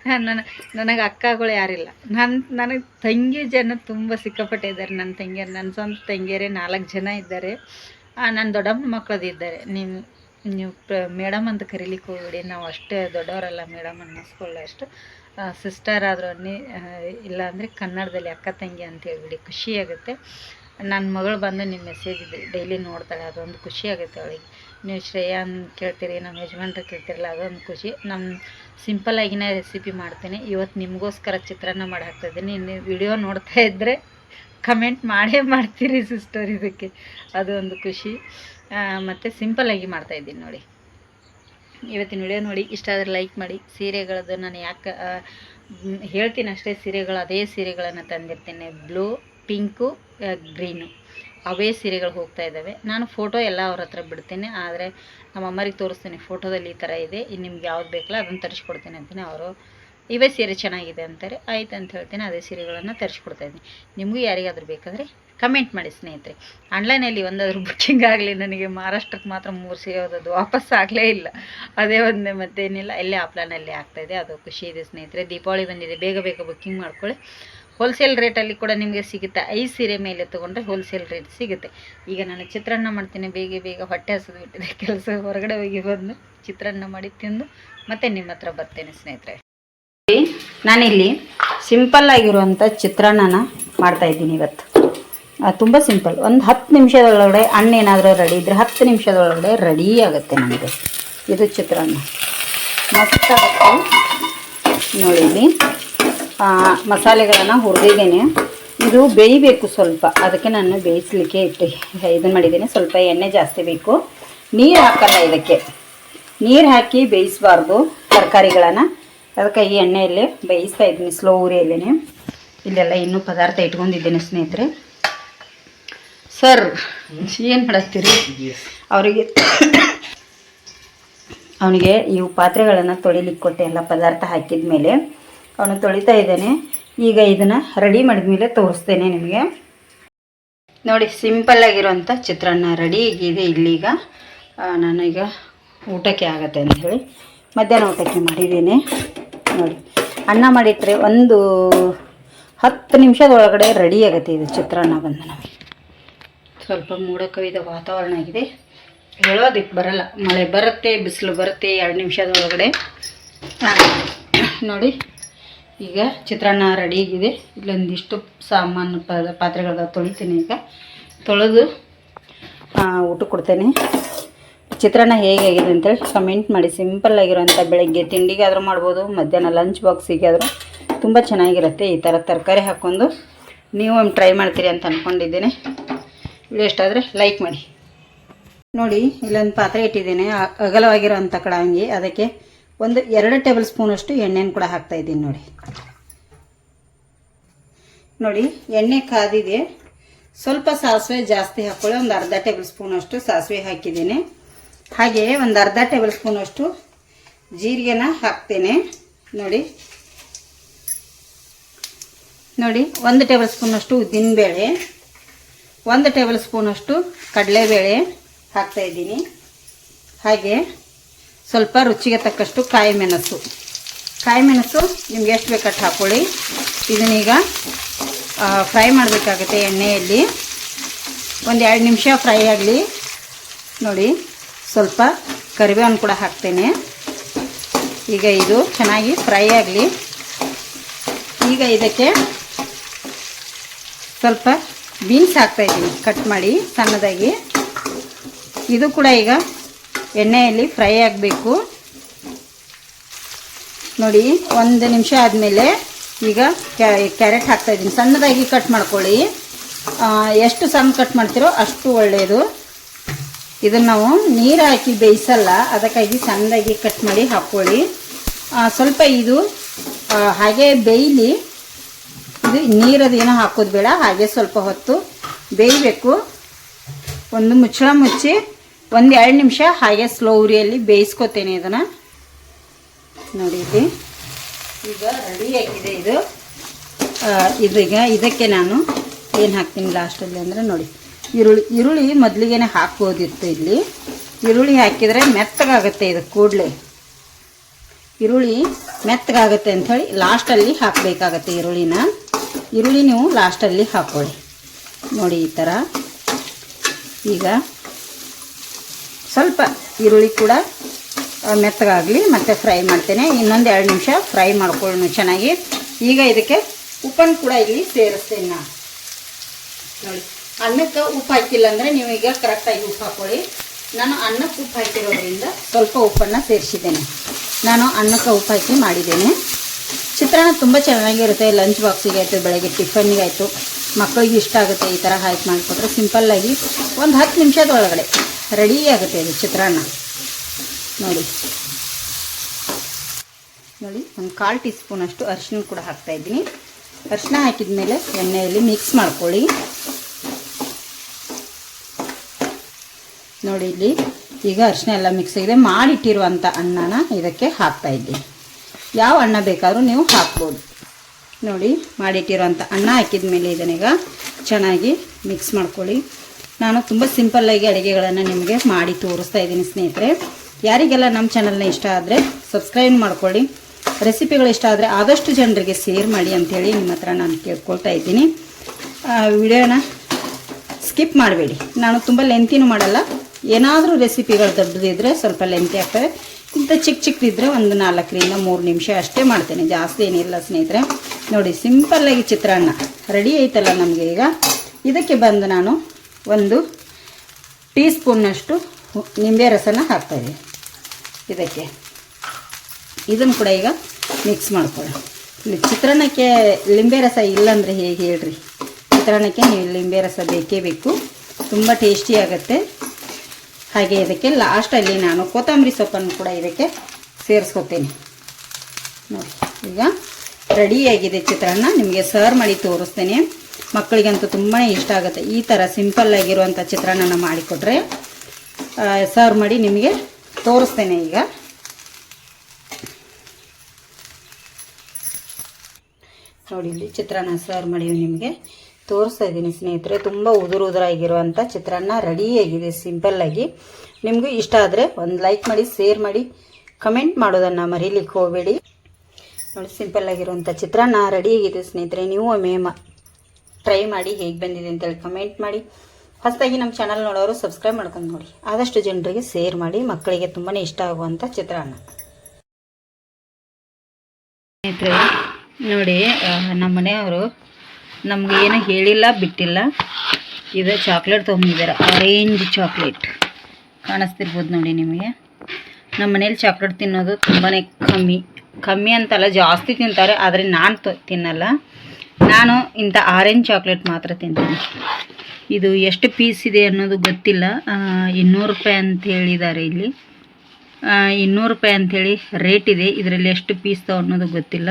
ನನ್ನ, ನನಗೆ ಅಕ್ಕಗಳು ಯಾರಿಲ್ಲ. ನನ್ನ ನನಗೆ ತಂಗಿ ಜನ ತುಂಬ ಸಿಕ್ಕಾಪಟ್ಟೆ ಇದ್ದಾರೆ. ನನ್ನ ತಂಗಿಯರು ನನ್ನ ಸ್ವಂತ ತಂಗಿಯರೇ ನಾಲ್ಕು ಜನ ಇದ್ದಾರೆ. ನನ್ನ ದೊಡ್ಡಮ್ಮನ ಮಕ್ಕಳದು ಇದ್ದಾರೆ. ನೀವು ನೀವು ಪ್ರ ಮೇಡಮ್ ಅಂತ ಕರೀಲಿಕ್ಕೆ ಹೋಗ್ಬಿಡಿ. ನಾವು ಅಷ್ಟೇ ದೊಡ್ಡವರಲ್ಲ ಮೇಡಮ್ ಅನ್ನಿಸ್ಕೊಳ್ಳೋ ಅಷ್ಟು. ಸಿಸ್ಟರ್ ಆದರೂ ಅನ್ನಿ ಇಲ್ಲಾಂದರೆ ಕನ್ನಡದಲ್ಲಿ ಅಕ್ಕ ತಂಗಿ ಅಂತ ಹೇಳ್ಬಿಡಿ. ಖುಷಿಯಾಗುತ್ತೆ ನನ್ನ ಮಗಳು ಬಂದು ನಿಮ್ಮ ಮೆಸೇಜ್ ಡೈಲಿ ನೋಡ್ತಾಳೆ. ಅದೊಂದು ಖುಷಿ ಆಗುತ್ತೆ ಅವಳಿಗೆ. ನೀವು ಶ್ರೇಯ ಅಂತ ಕೇಳ್ತೀರಿ, ನಮ್ಮ ಯಜಮಾನ್ರು ಕೇಳ್ತಿರಲ್ಲ, ಅದೊಂದು ಖುಷಿ. ನಮ್ಮ ಸಿಂಪಲ್ಲಾಗಿನ ರೆಸಿಪಿ ಮಾಡ್ತೀನಿ. ಇವತ್ತು ನಿಮಗೋಸ್ಕರ ಚಿತ್ರಾನ್ನ ಮಾಡಿ ಹಾಕ್ತಾಯಿದ್ದೀನಿ ನೀವು ವಿಡಿಯೋ ನೋಡ್ತಾ ಇದ್ದರೆ ಕಮೆಂಟ್ ಮಾಡೇ ಮಾಡ್ತೀರಿ ಸಿಸ್ಟರ್ ಇದಕ್ಕೆ. ಅದು ಒಂದು ಖುಷಿ. ಮತ್ತು ಸಿಂಪಲ್ಲಾಗಿ ಮಾಡ್ತಾಯಿದ್ದೀನಿ ನೋಡಿ. ಇವತ್ತಿನ ವಿಡಿಯೋ ನೋಡಿ. ಇಷ್ಟ ಆದರೆ ಲೈಕ್ ಮಾಡಿ. ಸೀರೆಗಳದ್ದು ನಾನು ಯಾಕೆ ಹೇಳ್ತೀನಿ ಅಷ್ಟೇ, ಸೀರೆಗಳು, ಅದೇ ಸೀರೆಗಳನ್ನು ತಂದಿರ್ತೀನಿ. ಬ್ಲೂ ಪಿಂಕು ಗ್ರೀನು ಅವೇ ಸೀರೆಗಳು ಹೋಗ್ತಾ ಇದ್ದಾವೆ. ನಾನು ಫೋಟೋ ಎಲ್ಲ ಅವ್ರ ಹತ್ರ ಬಿಡ್ತೀನಿ. ಆದರೆ ನಮ್ಮ ಅಮ್ಮರಿಗೆ ತೋರಿಸ್ತೀನಿ ಫೋಟೋದಲ್ಲಿ ಈ ಥರ ಇದೆ. ನಿಮ್ಗೆ ಯಾವ್ದು ಬೇಕಲ್ಲ ಅದನ್ನು ತರಿಸ್ಕೊಡ್ತೀನಿ ಅಂತೀನಿ ಅವರು. ಇವೇ ಸೀರೆ ಚೆನ್ನಾಗಿದೆ ಅಂತಾರೆ. ಆಯ್ತು ಅಂತ ಹೇಳ್ತೀನಿ, ಅದೇ ಸೀರೆಗಳನ್ನು ತರಿಸ್ಕೊಡ್ತಾ ಇದ್ದೀನಿ. ನಿಮಗೂ ಯಾರಿಗಾದ್ರೂ ಬೇಕಾದರೆ ಕಮೆಂಟ್ ಮಾಡಿ ಸ್ನೇಹಿತರೆ. ಆನ್ಲೈನಲ್ಲಿ ಒಂದಾದರೂ ಬುಕ್ಕಿಂಗ್ ಆಗಲಿ, ನನಗೆ ಮಹಾರಾಷ್ಟ್ರಕ್ಕೆ ಮಾತ್ರ ಮೂರು ಸೀರೆ ಹೋದದ್ದು ವಾಪಸ್ ಆಗಲೇ ಇಲ್ಲ. ಅದೇ ಒಂದೇ ಮತ್ತೇನಿಲ್ಲ. ಎಲ್ಲೇ ಆಪ್ಲೈನಲ್ಲಿ ಆಗ್ತಾಯಿದೆ ಅದು ಖುಷಿ ಇದೆ ಸ್ನೇಹಿತರೆ. ದೀಪಾವಳಿ ಬಂದಿದೆ. ಬೇಗ ಬೇಗ ಬುಕ್ಕಿಂಗ್ ಮಾಡ್ಕೊಳ್ಳಿ. ಹೋಲ್ಸೇಲ್ ರೇಟಲ್ಲಿ ಕೂಡ ನಿಮಗೆ ಸಿಗುತ್ತೆ. ಐದು ಸೀರೆ ಮೇಲೆ ತೊಗೊಂಡ್ರೆ ಹೋಲ್ಸೇಲ್ ರೇಟ್ ಸಿಗುತ್ತೆ. ಈಗ ನಾನು ಚಿತ್ರಾನ್ನ ಮಾಡ್ತೀನಿ, ಬೇಗ ಬೇಗ ಹೊಟ್ಟೆ ಹಸಿದು ಬಿಟ್ಟಿದೆ. ಕೆಲಸ ಹೊರಗಡೆ ಹೋಗಿ ಬಂದು ಚಿತ್ರಾನ್ನ ಮಾಡಿ ತಿಂದು ಮತ್ತೆ ನಿಮ್ಮ ಹತ್ರ ಬರ್ತೇನೆ ಸ್ನೇಹಿತರೆ. ನಾನಿಲ್ಲಿ ಸಿಂಪಲ್ ಆಗಿರುವಂಥ ಚಿತ್ರಾನ್ನನ ಮಾಡ್ತಾ ಇದ್ದೀನಿ ಇವತ್ತು. ತುಂಬ ಸಿಂಪಲ್ ಒಂದು ಹತ್ತು ನಿಮಿಷದೊಳಗಡೆ ಅಣ್ಣ ಏನಾದರೂ ರೆಡಿ ಇದ್ದರೆ ಹತ್ತು ನಿಮಿಷದೊಳಗಡೆ ರೆಡಿ ಆಗುತ್ತೆ ನನಗೆ ಇದು ಚಿತ್ರಾನ್ನ. ಮಸ್ತ್ ಆಗುತ್ತೆ. ನೋಡಿ ಮಸಾಲೆಗಳನ್ನು ಹುರಿದಿದ್ದೀನಿ. ಇದು ಬೇಯಬೇಕು ಸ್ವಲ್ಪ. ಅದಕ್ಕೆ ನಾನು ಬೇಯಿಸಲಿಕ್ಕೆ ಇಟ್ಟು ಇದನ್ನು ಮಾಡಿದ್ದೀನಿ. ಸ್ವಲ್ಪ ಎಣ್ಣೆ ಜಾಸ್ತಿ ಬೇಕು. ನೀರು ಹಾಕಲ್ಲ ಇದಕ್ಕೆ. ನೀರು ಹಾಕಿ ಬೇಯಿಸಬಾರ್ದು ತರಕಾರಿಗಳನ್ನು. ಅದಕ್ಕೆ ಈ ಎಣ್ಣೆಯಲ್ಲಿ ಬೇಯಿಸ್ತಾ ಇದ್ದೀನಿ. ಸ್ಲೋ ಉರಿಯಲ್ಲೇ ಇಲ್ಲೆಲ್ಲ ಇನ್ನೂ ಪದಾರ್ಥ ಇಟ್ಕೊಂಡಿದ್ದೀನಿ ಸ್ನೇಹಿತರೆ. ಸರ್ ಏನು ಮಾಡತ್ತೀರಿ? ಅವರಿಗೆ ಅವನಿಗೆ ಇವು ಪಾತ್ರೆಗಳನ್ನು ತೊಳಿಲಿಕ್ಕೆ ಕೊಟ್ಟೆ ಎಲ್ಲ ಪದಾರ್ಥ ಹಾಕಿದ ಮೇಲೆ ಅವನು ತೊಳಿತಾ ಇದ್ದೇನೆ. ಈಗ ಇದನ್ನು ರೆಡಿ ಮಾಡಿದ ಮೇಲೆ ತೋರಿಸ್ತೇನೆ ನಿಮಗೆ. ನೋಡಿ, ಸಿಂಪಲ್ ಆಗಿರುವಂಥ ಚಿತ್ರಾನ್ನ ರೆಡಿ ಇದೆ ಇಲ್ಲಿಗ. ನಾನು ನಾನೀಗ ಊಟಕ್ಕೆ ಆಗತ್ತೆ ಅಂತ ಹೇಳಿ ಮಧ್ಯಾಹ್ನ ಊಟಕ್ಕೆ ಮಾಡಿದ್ದೀನಿ. ನೋಡಿ, ಅನ್ನ ಮಾಡಿಟ್ರೆ ಒಂದು ಹತ್ತು ನಿಮಿಷದೊಳಗಡೆ ರೆಡಿ ಆಗುತ್ತೆ ಇದು ಚಿತ್ರಾನ್ನ ಬಂದು. ನಮಗೆ ಸ್ವಲ್ಪ ಮೂಡ ಕವಿದ ವಾತಾವರಣ ಆಗಿದೆ. ಹೇಳೋದಿಕ್ಕೆ ಬರಲ್ಲ. ಮಳೆ ಬರುತ್ತೆ, ಬಿಸಿಲು ಬರುತ್ತೆ, ಎರಡು ನಿಮಿಷದೊಳಗಡೆ. ಒಳಗಡೆ ನೋಡಿ. ಈಗ ಚಿತ್ರಾನ್ನ ರೆಡಿ ಆಗಿದೆ. ಇಲ್ಲೊಂದಿಷ್ಟು ಸಾಮಾನು ಪದ ಪಾತ್ರೆಗಳನ್ನ ತೊಳಿತೀನಿ ಈಗ. ತೊಳೆದು ಊಟಕ್ಕೆ ಕೊಡ್ತೇನೆ. ಚಿತ್ರಾನ್ನ ಹೇಗೆ ಆಗಿದೆ ಅಂತೇಳಿ ಕಮೆಂಟ್ ಮಾಡಿ. ಸಿಂಪಲ್ ಆಗಿರೋಂಥ ಬೆಳಗ್ಗೆ ತಿಂಡಿಗಾದರೂ ಮಾಡ್ಬೋದು, ಮಧ್ಯಾಹ್ನ ಲಂಚ್ ಬಾಕ್ಸಿಗೆ ಆದರೂ ತುಂಬ ಚೆನ್ನಾಗಿರುತ್ತೆ ಈ ಥರ ತರಕಾರಿ ಹಾಕ್ಕೊಂಡು ನೀವು ಒಮ್ಮೆ ಟ್ರೈ ಮಾಡ್ತೀರಿ ಅಂತ ಅಂದ್ಕೊಂಡಿದ್ದೀನಿ ವಿಡಿಯೋ ಇಷ್ಟ ಆದರೆ ಲೈಕ್ ಮಾಡಿ. ನೋಡಿ, ಇಲ್ಲೊಂದು ಪಾತ್ರೆ ಇಟ್ಟಿದ್ದೀನಿ. ಅಗಲವಾಗಿರುವಂಥ ಕಡಾಂಗಿ. ಅದಕ್ಕೆ ಒಂದು ಎರಡು ಟೇಬಲ್ ಸ್ಪೂನಷ್ಟು ಎಣ್ಣೆನ ಕೂಡ ಹಾಕ್ತಾ ಇದ್ದೀನಿ ನೋಡಿ. ನೋಡಿ, ಎಣ್ಣೆ ಕಾದಿದೆ. ಸ್ವಲ್ಪ ಸಾಸಿವೆ ಜಾಸ್ತಿ ಹಾಕ್ಕೊಳ್ಳಿ ಒಂದು ಅರ್ಧ ಟೇಬಲ್ ಸ್ಪೂನಷ್ಟು ಸಾಸಿವೆ ಹಾಕಿದ್ದೀನಿ. ಹಾಗೆ ಒಂದು ಅರ್ಧ ಟೇಬಲ್ ಸ್ಪೂನಷ್ಟು ಜೀರಿಗೆನ ಹಾಕ್ತೇನೆ. ನೋಡಿ. ನೋಡಿ, ಒಂದು ಟೇಬಲ್ ಸ್ಪೂನಷ್ಟು ಉದ್ದಿನಬೇಳೆ, ಒಂದು ಟೇಬಲ್ ಸ್ಪೂನಷ್ಟು ಕಡಲೆಬೇಳೆ ಹಾಕ್ತಾ ಇದ್ದೀನಿ. ಹಾಗೆ ಸ್ವಲ್ಪ ರುಚಿಗೆ ತಕ್ಕಷ್ಟು ಕಾಯಿ ಮೆಣಸು. ಕಾಯಿ ಮೆಣಸು ನಿಮ್ಗೆ ಎಷ್ಟು ಬೇಕಷ್ಟು ಹಾಕ್ಕೊಳ್ಳಿ ಇದನ್ನೀಗ ಫ್ರೈ ಮಾಡಬೇಕಾಗುತ್ತೆ ಎಣ್ಣೆಯಲ್ಲಿ. ಒಂದು ಎರಡು ನಿಮಿಷ ಫ್ರೈ ಆಗಲಿ. ನೋಡಿ, ಸ್ವಲ್ಪ ಕರಿಬೇವನ್ನು ಕೂಡ ಹಾಕ್ತೇನೆ. ಈಗ ಇದು ಚೆನ್ನಾಗಿ ಫ್ರೈ ಆಗಲಿ. ಈಗ ಇದಕ್ಕೆ ಸ್ವಲ್ಪ ಬೀನ್ಸ್ ಹಾಕ್ತಾಯಿದ್ದೀನಿ ಕಟ್ ಮಾಡಿ ಸಣ್ಣದಾಗಿ. ಇದು ಕೂಡ ಈಗ ಎಣ್ಣೆಯಲ್ಲಿ ಫ್ರೈ ಆಗಬೇಕು. ನೋಡಿ, ಒಂದು ನಿಮಿಷ ಆದಮೇಲೆ ಈಗ ಕ್ಯಾರೆಟ್ ಹಾಕ್ತಾಯಿದ್ದೀನಿ ಸಣ್ಣದಾಗಿ ಕಟ್ ಮಾಡ್ಕೊಳ್ಳಿ. ಎಷ್ಟು ಸಣ್ಣ ಕಟ್ ಮಾಡ್ತೀರೋ ಅಷ್ಟು ಒಳ್ಳೆಯದು. ಇದನ್ನು ನಾವು ನೀರು ಹಾಕಿ ಬೇಯಿಸಲ್ಲ, ಅದಕ್ಕಾಗಿ ಸಣ್ಣದಾಗಿ ಕಟ್ ಮಾಡಿ ಹಾಕ್ಕೊಳ್ಳಿ ಸ್ವಲ್ಪ ಇದು ಹಾಗೆ ಬೇಯಲಿ. ಇದು ನೀರದು ಏನೋ ಹಾಕೋದು ಬೇಡ, ಹಾಗೆ ಸ್ವಲ್ಪ ಹೊತ್ತು ಬೇಯಬೇಕು. ಒಂದು ಮುಚ್ಚಳ ಮುಚ್ಚಿ ಒಂದು ಎರಡು ನಿಮಿಷ ಹಾಗೆ ಸ್ಲೋ ಉರಿಯಲ್ಲಿ ಬೇಯಿಸ್ಕೊತೇನೆ ಇದನ್ನು. ನೋಡಿ ಈಗ ಈಗ ಆಗಿದೆ ಇದು. ಇದೀಗ ಇದಕ್ಕೆ ನಾನು ಏನು ಹಾಕ್ತೀನಿ ಲಾಸ್ಟಲ್ಲಿ ಅಂದರೆ ನೋಡಿ. ಈರುಳ್ಳಿ ಈರುಳ್ಳಿ ಮೊದಲಿಗೆ ಹಾಕ್ಬೋದಿತ್ತು ಇಲ್ಲಿ. ಈರುಳ್ಳಿ ಹಾಕಿದರೆ ಮೆತ್ತಗಾಗುತ್ತೆ ಇದು ಕೂಡಲೇ. ಈರುಳ್ಳಿ ಮೆತ್ತಗಾಗುತ್ತೆ ಅಂಥೇಳಿ ಲಾಸ್ಟಲ್ಲಿ ಹಾಕಬೇಕಾಗತ್ತೆ ಈರುಳ್ಳಿನ. ಈರುಳ್ಳಿ ನೀವು ಲಾಸ್ಟಲ್ಲಿ ಹಾಕ್ಕೊಳ್ಳಿ ನೋಡಿ ಈ ಥರ ಈಗ ಸ್ವಲ್ಪ ಈರುಳ್ಳಿ ಕೂಡ ಮೆತ್ತಗಾಗಲಿ ಮತ್ತು ಫ್ರೈ ಮಾಡ್ತೇನೆ. ಇನ್ನೊಂದು ಎರಡು ನಿಮಿಷ ಫ್ರೈ ಮಾಡ್ಕೊಳ್ಳೋಣ ಚೆನ್ನಾಗಿ. ಈಗ ಇದಕ್ಕೆ ಉಪ್ಪನ್ನು ಕೂಡ ಇಲ್ಲಿ ಸೇರಿಸ್ತೇನೆ ನಾನು. ನೋಡಿ, ಅನ್ನಕ್ಕೆ ಉಪ್ಪು ಹಾಕಿಲ್ಲ ಅಂದರೆ ನೀವು ಈಗ ಕರೆಕ್ಟಾಗಿ ಉಪ್ಪು ಹಾಕ್ಕೊಳ್ಳಿ ನಾನು ಅನ್ನಕ್ಕೆ ಉಪ್ಪು ಹಾಕಿರೋದ್ರಿಂದ ಸ್ವಲ್ಪ ಉಪ್ಪನ್ನು ಸೇರಿಸಿದ್ದೇನೆ. ನಾನು ಅನ್ನಕ್ಕೆ ಉಪ್ಪು ಹಾಕಿ ಮಾಡಿದ್ದೇನೆ. ಚಿತ್ರಾನ್ನ ತುಂಬ ಚೆನ್ನಾಗಿರುತ್ತೆ. ಲಂಚ್ ಬಾಕ್ಸಿಗೆ ಆಯಿತು, ಬೆಳಗ್ಗೆ ಟಿಫನ್ನಿಗೆ ಆಯಿತು. ಮಕ್ಕಳಿಗೆ ಇಷ್ಟ ಆಗುತ್ತೆ ಈ ಥರ ಹಾಕಿ ಮಾಡಿಕೊಟ್ರೆ ಸಿಂಪಲ್ಲಾಗಿ ಒಂದು ಹತ್ತು ನಿಮಿಷದ ಒಳಗಡೆ ರೆಡಿ ಆಗುತ್ತೆ ಇದು ಚಿತ್ರಾನ್ನ. ನೋಡಿ. ನೋಡಿ, ಒಂದು ಕಾಲು ಟೀ ಸ್ಪೂನಷ್ಟು ಅರಿಶಿನ ಕೂಡ ಹಾಕ್ತಾಯಿದ್ದೀನಿ ಅರಿಶಿನ ಹಾಕಿದ ಮೇಲೆ ಎಣ್ಣೆಯಲ್ಲಿ ಮಿಕ್ಸ್ ಮಾಡ್ಕೊಳ್ಳಿ. ನೋಡಿ, ಇಲ್ಲಿ ಈಗ ಅರಿಶಿನ ಎಲ್ಲ ಮಿಕ್ಸ್ ಆಗಿದೆ. ಮಾಡಿಟ್ಟಿರುವಂಥ ಅನ್ನನ ಇದಕ್ಕೆ ಹಾಕ್ತಾ ಇದ್ದೀನಿ. ಯಾವ ಅನ್ನ ಬೇಕಾದರೂ ನೀವು ಹಾಕ್ಬೋದು. ನೋಡಿ ಮಾಡಿಟ್ಟಿರುವಂಥ ಅನ್ನ ಹಾಕಿದ ಮೇಲೆ ಇದನ್ನೀಗ ಚೆನ್ನಾಗಿ ಮಿಕ್ಸ್ ಮಾಡ್ಕೊಳ್ಳಿ. ನಾನು ತುಂಬ ಸಿಂಪಲ್ಲಾಗಿ ಅಡುಗೆಗಳನ್ನು ನಿಮಗೆ ಮಾಡಿ ತೋರಿಸ್ತಾ ಇದ್ದೀನಿ ಸ್ನೇಹಿತರೆ. ಯಾರಿಗೆಲ್ಲ ನಮ್ಮ ಚಾನಲ್ನ ಇಷ್ಟ ಆದರೆ ಸಬ್ಸ್ಕ್ರೈಬ್ ಮಾಡ್ಕೊಳ್ಳಿ. ರೆಸಿಪಿಗಳು ಇಷ್ಟ ಆದರೆ ಆದಷ್ಟು ಜನರಿಗೆ ಶೇರ್ ಮಾಡಿ ಅಂಥೇಳಿ ನಿಮ್ಮ ಹತ್ರ ನಾನು ಕೇಳ್ಕೊಳ್ತಾ ಇದ್ದೀನಿ. ವಿಡಿಯೋನ ಸ್ಕಿಪ್ ಮಾಡಬೇಡಿ. ನಾನು ತುಂಬ ಲೆಂತಿನೂ ಮಾಡಲ್ಲ. ಏನಾದರೂ ರೆಸಿಪಿಗಳು ದೊಡ್ಡದಿದ್ದರೆ ಸ್ವಲ್ಪ ಲೆಂತಿ ಆಗ್ತವೆ. ಇಂಥ ಚಿಕ್ಕ ಚಿಕ್ಕದಿದ್ದರೆ ಒಂದು ನಾಲ್ಕರಿಂದ ಮೂರು ನಿಮಿಷ ಅಷ್ಟೇ ಮಾಡ್ತೇನೆ. ಜಾಸ್ತಿ ಏನಿಲ್ಲ ಸ್ನೇಹಿತರೆ. ನೋಡಿ ಸಿಂಪಲ್ಲಾಗಿ ಚಿತ್ರಾನ್ನ ರೆಡಿ ಐತಲ್ಲ ನಮಗೆ ಈಗ. ಇದಕ್ಕೆ ಬಂದು ನಾನು ಒಂದು ಟೀ ಸ್ಪೂನ್ನಷ್ಟು ನಿಂಬೆ ರಸನ ಹಾಕ್ತೀವಿ ಇದಕ್ಕೆ. ಇದನ್ನು ಕೂಡ ಈಗ ಮಿಕ್ಸ್ ಮಾಡ್ಕೊಳ್ಳಿ ಚಿತ್ರಾನ್ನಕ್ಕೆ ಲಿಂಬೆ ರಸ ಇಲ್ಲಾಂದರೆ ಹೇಗೆ ಹೇಳ್ರಿ? ಚಿತ್ರಾನ್ನಕ್ಕೆ ನೀವು ಲಿಂಬೆ ರಸ ಬೇಕೇ ಬೇಕು. ತುಂಬ ಟೇಸ್ಟಿ ಆಗುತ್ತೆ. ಹಾಗೆ ಇದಕ್ಕೆ ಲಾಸ್ಟಲ್ಲಿ ನಾನು ಕೊತ್ತಂಬರಿ ಸೊಪ್ಪನ್ನು ಕೂಡ ಇದಕ್ಕೆ ಸೇರಿಸ್ಕೊತೀನಿ. ನೋಡಿ, ಈಗ ರೆಡಿಯಾಗಿದೆ ಚಿತ್ರಾನ್ನ. ನಿಮಗೆ ಸರ್ವ್ ಮಾಡಿ ತೋರಿಸ್ತೇನೆ. ಮಕ್ಕಳಿಗಂತೂ ತುಂಬಾ ಇಷ್ಟ ಆಗುತ್ತೆ. ಈ ಥರ ಸಿಂಪಲ್ಲಾಗಿರುವಂಥ ಚಿತ್ರಾನ್ನ ಮಾಡಿಕೊಟ್ರೆ ಸರ್ವ್ ಮಾಡಿ ನಿಮಗೆ ತೋರಿಸ್ತೇನೆ ಈಗ. ನೋಡಿ, ಇಲ್ಲಿ ಚಿತ್ರಾನ್ನ ಸರ್ವ್ ಮಾಡಿ ನಿಮಗೆ ತೋರಿಸ್ತಾ ಇದ್ದೀನಿ ಸ್ನೇಹಿತರೆ. ತುಂಬ ಉದುರು ಉದುರಾಗಿರುವಂಥ ಚಿತ್ರಾನ್ನ ರೆಡಿಯಾಗಿದೆ ಸಿಂಪಲ್ಲಾಗಿ ನಿಮಗೂ ಇಷ್ಟ ಆದರೆ ಒಂದು ಲೈಕ್ ಮಾಡಿ ಶೇರ್ ಮಾಡಿ ಕಮೆಂಟ್ ಮಾಡೋದನ್ನು ಮರೀಲಿಕ್ಕೆ ಹೋಗಬೇಡಿ. ನೋಡಿ ಸಿಂಪಲ್ಲಾಗಿರುವಂಥ ಚಿತ್ರಾನ್ನ ರೆಡಿಯಾಗಿದೆ ಸ್ನೇಹಿತರೆ. ನೀವು ಮೇಮ ಟ್ರೈ ಮಾಡಿ ಹೇಗೆ ಬಂದಿದೆ ಅಂತೇಳಿ ಕಮೆಂಟ್ ಮಾಡಿ. ಹೊಸದಾಗಿ ನಮ್ಮ ಚಾನಲ್ ನೋಡೋರು ಸಬ್ಸ್ಕ್ರೈಬ್ ಮಾಡ್ಕೊಂಡು ನೋಡಿ. ಆದಷ್ಟು ಜನರಿಗೆ ಶೇರ್ ಮಾಡಿ, ಮಕ್ಕಳಿಗೆ ತುಂಬಾ ಇಷ್ಟ ಆಗುವಂಥ ಚಿತ್ರಾನ್ನ. ಸ್ನೇಹಿತರೆ, ನೋಡಿ ನಮ್ಮ ಮನೆಯವರು ನಮ್ಗೆ ಏನೂ ಹೇಳಿಲ್ಲ, ಬಿಟ್ಟಿಲ್ಲ. ಇದು ಚಾಕ್ಲೇಟ್ ತೊಗೊಂಡಿದ್ದಾರೆ ಆರೆಂಜ್ ಚಾಕ್ಲೇಟ್ ಕಾಣಿಸ್ತಿರ್ಬೋದು ನೋಡಿ ನಿಮಗೆ. ನಮ್ಮ ಮನೇಲಿ ಚಾಕ್ಲೇಟ್ ತಿನ್ನೋದು ತುಂಬಾ ಕಮ್ಮಿ. ಕಮ್ಮಿ ಅಂತಲ್ಲ, ಜಾಸ್ತಿ ತಿಂತಾರೆ, ಆದರೆ ನಾನು ತಿನ್ನಲ್ಲ. ನಾನು ಇಂಥ ಆರೆಂಜ್ ಚಾಕ್ಲೇಟ್ ಮಾತ್ರ ತಿಂತೀನಿ. ಇದು ಎಷ್ಟು ಪೀಸ್ ಇದೆ ಅನ್ನೋದು ಗೊತ್ತಿಲ್ಲ. ಇನ್ನೂರು ರೂಪಾಯಿ ಅಂತ ಹೇಳಿದ್ದಾರೆ ಇಲ್ಲಿ. ಇನ್ನೂರು ರೂಪಾಯಿ ಅಂಥೇಳಿ ರೇಟ್ ಇದೆ. ಇದರಲ್ಲಿ ಎಷ್ಟು ಪೀಸ್ ಅನ್ನೋದು ಗೊತ್ತಿಲ್ಲ.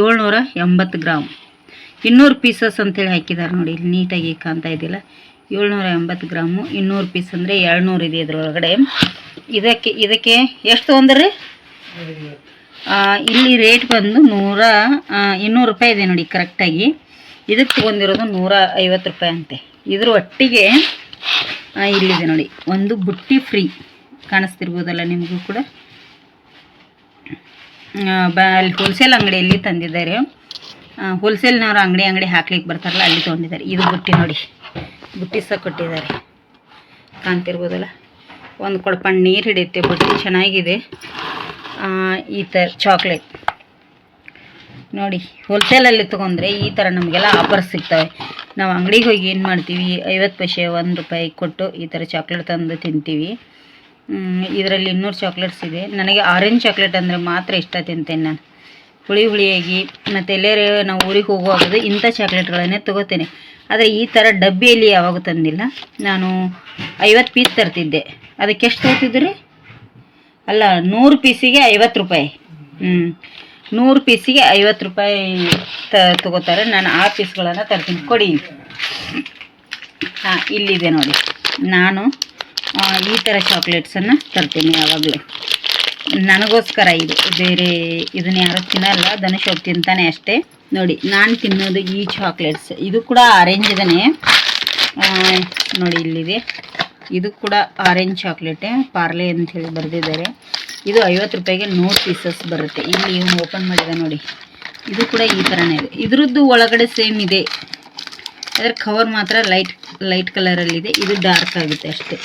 ಏಳ್ನೂರ ಎಂಬತ್ತು ಗ್ರಾಮ್ ಇನ್ನೂರು ಪೀಸಸ್ ಅಂತೇಳಿ ಹಾಕಿದ್ದಾರೆ ನೋಡಿ, ಇಲ್ಲಿ ನೀಟಾಗಿ ಕಾಣ್ತಾ ಇದ್ದಿಲ್ಲ ಏಳ್ನೂರ ಎಂಬತ್ತು ಗ್ರಾಮು ಇನ್ನೂರು ಪೀಸ್ ಅಂದರೆ ಎರಡುನೂರು ಇದೆ ಇದರೊಳಗಡೆ. ಇದಕ್ಕೆ ಇದಕ್ಕೆ ಎಷ್ಟು ತೊಗೊಂಡ್ರಿ? ಇಲ್ಲಿ ರೇಟ್ ಬಂದು ನೂರ ಇನ್ನೂರು ರೂಪಾಯಿ ಇದೆ ನೋಡಿ ಕರೆಕ್ಟಾಗಿ ಇದಕ್ಕೆ ತೊಗೊಂಡಿರೋದು ನೂರ ಐವತ್ತು ರೂಪಾಯಿ ಅಂತೆ. ಇದ್ರ ಒಟ್ಟಿಗೆ ಇಲ್ಲಿದೆ ನೋಡಿ, ಒಂದು ಬುಟ್ಟಿ ಫ್ರೀ ಕಾಣಿಸ್ತಿರ್ಬೋದಲ್ಲ ನಿಮಗೂ ಕೂಡ? ಅಲ್ಲಿ ಹೋಲ್ಸೇಲ್ ಅಂಗಡಿಯಲ್ಲಿ ತಂದಿದ್ದಾರೆ? ಹೋಲ್ಸೇಲ್ನವ್ರು ಅಂಗಡಿ ಅಂಗಡಿ ಹಾಕ್ಲಿಕ್ಕೆ ಬರ್ತಾರಲ್ಲ, ಅಲ್ಲಿ ತೊಗೊಂಡಿದ್ದಾರೆ. ಇದು ಬುಟ್ಟಿ ನೋಡಿ. ಬುಟ್ಟಿ ಸಹ ಕೊಟ್ಟಿದ್ದಾರೆ. ಕಾಣ್ತಿರ್ಬೋದಲ್ಲ? ಒಂದು ಕೊಡಪಣ್ಣ ನೀರು ಹಿಡಿಯುತ್ತೆ, ಬುಟ್ಟಿ ಚೆನ್ನಾಗಿದೆ. ಈ ಥರ ಚಾಕ್ಲೇಟ್ ನೋಡಿ ಹೋಲ್ಸೇಲಲ್ಲಿ ತೊಗೊಂಡ್ರೆ ಈ ಥರ ನಮಗೆಲ್ಲ ಆಫರ್ ಸಿಗ್ತವೆ. ನಾವು ಅಂಗಡಿಗೆ ಹೋಗಿ ಏನು ಮಾಡ್ತೀವಿ, ಐವತ್ತು ಪೈಸೆ ಒಂದು ರೂಪಾಯಿ ಕೊಟ್ಟು ಈ ಥರ ಚಾಕ್ಲೇಟ್ ತಂದು ತಿಂತೀವಿ. ಇದರಲ್ಲಿ ಇನ್ನೂರು ಚಾಕ್ಲೇಟ್ಸ್ ಇದೆ. ನನಗೆ ಆರೆಂಜ್ ಚಾಕ್ಲೇಟ್ ಅಂದರೆ ಮಾತ್ರ ಇಷ್ಟ ತಿಂತೇನೆ ನಾನು. ಹುಳಿ ಹುಳಿಯಾಗಿ, ಮತ್ತು ಎಲ್ಲೇ ನಾವು ಊರಿಗೆ ಹೋಗುವಾಗದು ಇಂಥ ಚಾಕ್ಲೇಟ್ಗಳನ್ನೇ ತೊಗೋತೇನೆ. ಆದರೆ ಈ ಥರ ಡಬ್ಬಿಯಲ್ಲಿ ಯಾವಾಗೂ ತಂದಿಲ್ಲ. ನಾನು ಐವತ್ತು ಪೀಸ್ ತರ್ತಿದ್ದೆ. ಅದಕ್ಕೆ ಎಷ್ಟು ತೊಗೋತಿದ್ರಿ ಅಲ್ಲ, ನೂರು ಪೀಸಿಗೆ ಐವತ್ತು ರೂಪಾಯಿ. ಹ್ಞೂ ನೂರು ಪೀಸಿಗೆ ಐವತ್ತು ರೂಪಾಯಿ ತ, ತಗೋತಾರೆ. ನಾನು ಆ ಪೀಸ್ಗಳನ್ನು ತರ್ತೀನಿ. ಕೊಡಿ. ಹಾಂ, ಇಲ್ಲಿದೆ ನೋಡಿ. ನಾನು ಈ ಥರ ಚಾಕ್ಲೇಟ್ಸನ್ನು ತರ್ತೀನಿ ಯಾವಾಗಲೂ. ನನಗೋಸ್ಕರ ಇದು. ಬೇರೆ ಇದನ್ನ ಯಾರು ತಿನ್ನಲ್ಲ. ಧನುಷ್ ಅವ್ರು ತಿಂತಾನೆ ಅಷ್ಟೇ. ನೋಡಿ, ನಾನು ತಿನ್ನೋದು ಈ ಚಾಕ್ಲೇಟ್ಸ್. ಇದು ಕೂಡ ಆರೆಂಜ್ ಇದಾನೆ ನೋಡಿ, ಇಲ್ಲಿದೆ. ಇದು ಕೂಡ ಆರೆಂಜ್ ಚಾಕ್ಲೇಟೆ ಪಾರ್ಲೆ ಅಂತ ಹೇಳಿ ಬರೆದಿದ್ದಾರೆ. ಇದು ಐವತ್ತು ರೂಪಾಯಿಗೆ ನೂರು ಪೀಸಸ್ ಬರುತ್ತೆ. ಇಲ್ಲಿ ಇವನು ಓಪನ್ ಮಾಡಿದೆ ನೋಡಿ. ಇದು ಕೂಡ ಈ ಥರನೇ ಇದೆ. ಇದ್ರದ್ದು ಒಳಗಡೆ ಸೇಮ್ ಇದೆ. ಅದರ ಕವರ್ ಮಾತ್ರ ಲೈಟ್ ಲೈಟ್ ಕಲರಲ್ಲಿದೆ ಇದು. ಡಾರ್ಕ್ ಆಗುತ್ತೆ ಅಷ್ಟೇ.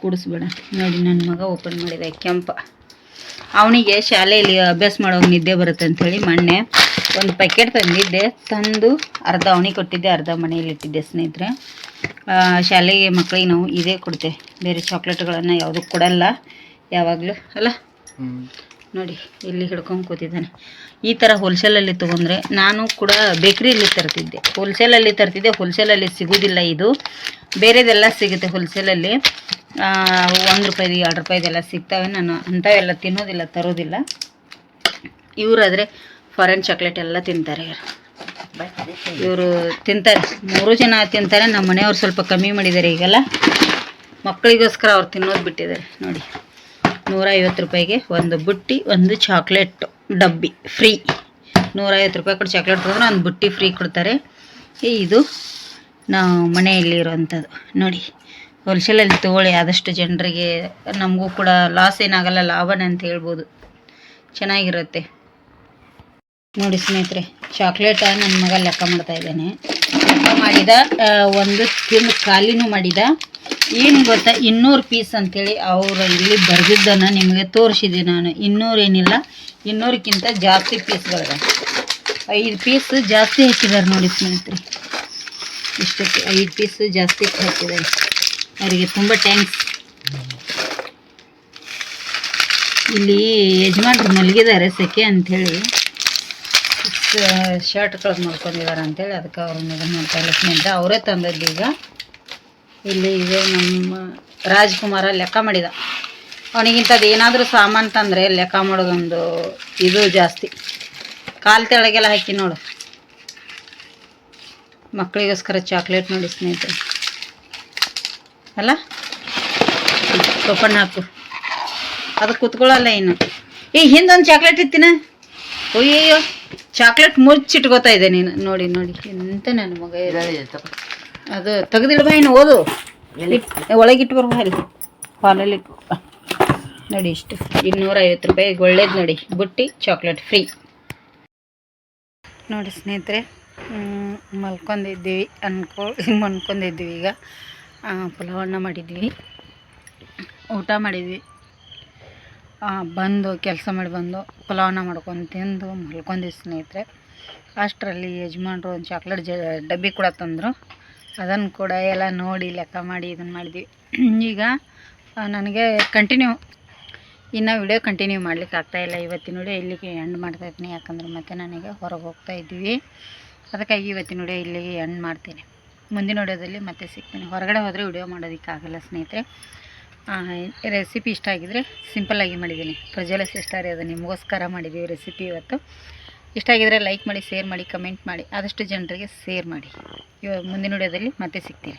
ಕೂಡಿಸ್ಬೇಡ. ನೋಡಿ, ನನ್ನ ಮಗ ಓಪನ್ ಮಾಡಿದೆ ಕೆಂಪ. ಅವನಿಗೆ ಶಾಲೆಯಲ್ಲಿ ಅಭ್ಯಾಸ ಮಾಡೋ ನಿದ್ದೆ ಬರುತ್ತೆ ಅಂಥೇಳಿ ಮೊನ್ನೆ ಒಂದು ಪ್ಯಾಕೆಟ್ ತಂದಿದ್ದೆ. ತಂದು ಅರ್ಧ ಅವಣಿ ಕೊಟ್ಟಿದ್ದೆ ಅರ್ಧ ಮನೆಯಲ್ಲಿ ಇಟ್ಟಿದ್ದೆ ಸ್ನೇಹಿತರೆ. ಶಾಲೆಗೆ ಮಕ್ಕಳಿಗೆ ನಾವು ಇದೇ ಕೊಡ್ತೇವೆ ಬೇರೆ ಚಾಕ್ಲೇಟ್ಗಳನ್ನು ಯಾವುದೂ ಕೊಡಲ್ಲ. ಯಾವಾಗಲೂ ಅಲ್ಲ? ನೋಡಿ ಇಲ್ಲಿ ಹಿಡ್ಕೊಂಡು ಕೂತಿದ್ದಾನೆ. ಈ ಥರ ಹೋಲ್ಸೇಲಲ್ಲಿ ತೊಗೊಂಡ್ರೆ ನಾನು ಕೂಡ ಬೇಕ್ರಿಯಲ್ಲಿ ತರ್ತಿದ್ದೆ. ಹೋಲ್ಸೇಲಲ್ಲಿ ತರ್ತಿದ್ದೆ ಹೋಲ್ಸೇಲಲ್ಲಿ ಸಿಗೋದಿಲ್ಲ ಇದು. ಬೇರೆದೆಲ್ಲ ಸಿಗುತ್ತೆ ಹೋಲ್ಸೇಲಲ್ಲಿ ಒಂದು ರೂಪಾಯಿದು ಎರಡು ರೂಪಾಯಿದೆಲ್ಲ ಸಿಗ್ತವೆ. ನಾನು ಅಂಥವೆಲ್ಲ ತಿನ್ನೋದಿಲ್ಲ ತರೋದಿಲ್ಲ. ಇವರಾದರೆ ಫಾರಿನ್ ಚಾಕ್ಲೇಟ್ ಎಲ್ಲ ತಿಂತಾರೆ ಇವರು. ತಿಂತಾರೆ. ಮೂರು ಜನ ತಿಂತಾರೆ, ನಮ್ಮ ಮನೆಯವ್ರು ಸ್ವಲ್ಪ ಕಮ್ಮಿ ಮಾಡಿದ್ದಾರೆ ಈಗೆಲ್ಲ. ಮಕ್ಕಳಿಗೋಸ್ಕರ ಅವ್ರು ತಿನ್ನೋದು ಬಿಟ್ಟಿದ್ದಾರೆ. ನೋಡಿ ನೂರ ಐವತ್ತು ರೂಪಾಯಿಗೆ ಒಂದು ಬುಟ್ಟಿ, ಒಂದು ಚಾಕ್ಲೇಟ್ ಡಬ್ಬಿ ಫ್ರೀ ನೂರೈವತ್ತು ರೂಪಾಯಿ ಕೊಟ್ಟು ಚಾಕ್ಲೇಟ್ ತೊಗೊಂಡ್ರೆ ಒಂದು ಬುಟ್ಟಿ ಫ್ರೀ ಕೊಡ್ತಾರೆ. ಇದು ನಾವು ಮನೆಯಲ್ಲಿ ಇರೋವಂಥದ್ದು. ನೋಡಿ ಹೋಲ್ಸೇಲಲ್ಲಿ ತೊಗೊಳ್ಳಿ. ಆದಷ್ಟು ಜನರಿಗೆ ನಮಗೂ ಕೂಡ ಲಾಸ್ ಏನಾಗಲ್ಲ, ಲಾಭನೇ ಅಂತ ಹೇಳ್ಬೋದು. ಚೆನ್ನಾಗಿರುತ್ತೆ. ನೋಡಿ ಸ್ನೇಹಿತರೆ ಚಾಕ್ಲೇಟ ನನ್ನ ಮಗ ಲೆಕ್ಕ ಮಾಡ್ತಾ ಇದ್ದಾನೆ. ಲೆಕ್ಕ ಮಾಡಿದ ಒಂದು ತಿಂದು ಖಾಲಿನೂ ಮಾಡಿದ. ಏನು ಗೊತ್ತಾ, ಇನ್ನೂರು ಪೀಸ್ ಅಂತೇಳಿ ಅವರು ಇಲ್ಲಿ ಬರೆದಿದ್ದನ್ನು ನಿಮಗೆ ತೋರಿಸಿದೆ ನಾನು. ಇನ್ನೂರು ಏನಿಲ್ಲ, ಇನ್ನೂರಕ್ಕಿಂತ ಜಾಸ್ತಿ ಪೀಸ್ಗಳಿದೆ ಐದು ಪೀಸ್ ಜಾಸ್ತಿ ಹಾಕಿದ್ದಾರೆ ನೋಡಿ ಸ್ನೇಹಿತರೆ. ಇಷ್ಟಕ್ಕೆ ಐದು ಪೀಸ್ ಜಾಸ್ತಿ ಹಾಕಿದ್ದಾರೆ ಅವರಿಗೆ ತುಂಬ ಟ್ಯಾಂಕ್ಸ್ ಇಲ್ಲಿ ಯಜಮಾನ್ರು ಮಲಗಿದ್ದಾರೆ ಸೆಕೆ ಅಂಥೇಳಿ ಶರ್ಟ್ಗಳು ಮಾಡ್ಕೊಂಡಿದ್ದಾರೆ ಅಂತೇಳಿ ಅದಕ್ಕೆ ಅವ್ರನ್ನ ಇದನ್ನು ಮಾಡ್ತಾ ಸ್ನೇಹಿತರೆ ಅವರೇ ತಂದದ್ದು ಈಗ. ಇಲ್ಲಿ ಇದೆ ನಮ್ಮ ರಾಜ್ಕುಮಾರ ಲೆಕ್ಕ ಮಾಡಿದ. ಅವನಿಗಿಂಥದ್ದು ಏನಾದರೂ ಸಾಮಾನು ತಂದರೆ ಲೆಕ್ಕ ಮಾಡೋದೊಂದು ಇದು ಜಾಸ್ತಿ. ಕಾಲು ತೆಳಗೆಲ್ಲ ಹಾಕಿ ನೋಡು. ಮಕ್ಕಳಿಗೋಸ್ಕರ ಚಾಕ್ಲೇಟ್ ನೋಡಿ ಸ್ನೇಹಿತರೆ. ಅಲ್ಲ? ಕೊಪ್ಪಣ್ಣ ಹಾಕು. ಅದು ಕೂತ್ಕೊಳ್ಳಲ್ಲ ಇನ್ನು. ಈ ಹಿಂದೊಂದು ಚಾಕ್ಲೇಟ್ ಇತ್ತಿನ ಅಯ್ಯಯ್ಯೋ. ಚಾಕ್ಲೇಟ್ ಮುಚ್ಚಿಟ್ಕೋತಾ ಇದೆ ನೀನು. ನೋಡಿ ನೋಡಿ. ಎಂತ ನನ್ನ ಮಗ. ಅದು ಬಾ ಇನ್ನು ಓದು. ಒಳಗಿಟ್ಟು ಬರ್ಬ ಅಲ್ಲಿ ಹಾಲಲ್ಲಿ ಇಟ್ಟು. ನೋಡಿ ಇಷ್ಟು. ಇನ್ನೂರ ಐವತ್ತು ರೂಪಾಯಿಗೆ ಒಳ್ಳೇದು ನೋಡಿ. ಬುಟ್ಟಿ ಚಾಕ್ಲೇಟ್ ಫ್ರೀ. ನೋಡಿ ಸ್ನೇಹಿತರೆ ಮಲ್ಕೊಂಡಿದ್ದೀವಿ ಅನ್ಕೊ ಮನ್ಕೊಂಡಿದ್ವಿ ಈಗ. ಪಲಾವನ್ನ ಮಾಡಿದ್ವಿ. ಊಟ ಮಾಡಿದ್ವಿ. ಬಂದು ಕೆಲಸ ಮಾಡಿ ಬಂದು ಪಲಾವನ್ನ ಮಾಡ್ಕೊಂಡು ತಿಂದು ಮಲ್ಕೊಂಡಿ ಸ್ನೇಹಿತರೆ. ಅಷ್ಟರಲ್ಲಿ ಯಜಮಾನ್ರು ಒಂದು ಚಾಕ್ಲೇಟ್ ಜ, ಡಬ್ಬಿ ಕೂಡ ತಂದರು. ಅದನ್ನು ಕೂಡ ಎಲ್ಲ ನೋಡಿ ಲೆಕ್ಕ ಮಾಡಿ ಇದನ್ನು ಮಾಡಿದ್ವಿ. ಈಗ ನನಗೆ ಕಂಟಿನ್ಯೂ ಇನ್ನು ವಿಡಿಯೋ ಕಂಟಿನ್ಯೂ ಮಾಡ್ಲಿಕ್ಕೆ ಆಗ್ತಾಯಿಲ್ಲ ಇವತ್ತಿನ ವಿಡಿಯೋ ಇಲ್ಲಿಗೆ ಎಂಡ್ ಮಾಡ್ತಾ ಇದ್ದೀನಿ. ಯಾಕಂದ್ರೆ ಮತ್ತೆ ನನಗೆ ಹೊರಗೆ ಹೋಗ್ತಾ ಇದ್ದೀವಿ. ಅದಕ್ಕಾಗಿ ಇವತ್ತಿನ ವಿಡಿಯೋ ಇಲ್ಲಿಗೆ ಎಂಡ್ ಮಾಡ್ತೀನಿ. ಮುಂದಿನ ವಿಡಿಯೋದಲ್ಲಿ ಮತ್ತೆ ಸಿಗ್ತೀನಿ. ಹೊರಗಡೆ ಹೋದರೆ ವಿಡಿಯೋ ಮಾಡೋದಕ್ಕಾಗಲ್ಲ ಸ್ನೇಹಿತರೆ. ರೆಸಿಪಿ ಇಷ್ಟ ಆಗಿದರೆ ಸಿಂಪಲ್ಲಾಗಿ ಮಾಡಿದ್ದೀನಿ. ಪ್ರಜ್ವಲಸ್ ಇಷ್ಟ ರೀ ಅದು ನಿಮಗೋಸ್ಕರ ಮಾಡಿದ್ದೀವಿ ರೆಸಿಪಿ ಇವತ್ತು. ಇಷ್ಟ ಆಗಿದ್ರೆ ಲೈಕ್ ಮಾಡಿ ಶೇರ್ ಮಾಡಿ ಕಮೆಂಟ್ ಮಾಡಿ, ಆದಷ್ಟು ಜನರಿಗೆ ಶೇರ್ ಮಾಡಿ. ಇವಾಗ ಮುಂದಿನ ವಿಡಿಯೋದಲ್ಲಿ ಮತ್ತೆ ಸಿಗ್ತೀನಿ.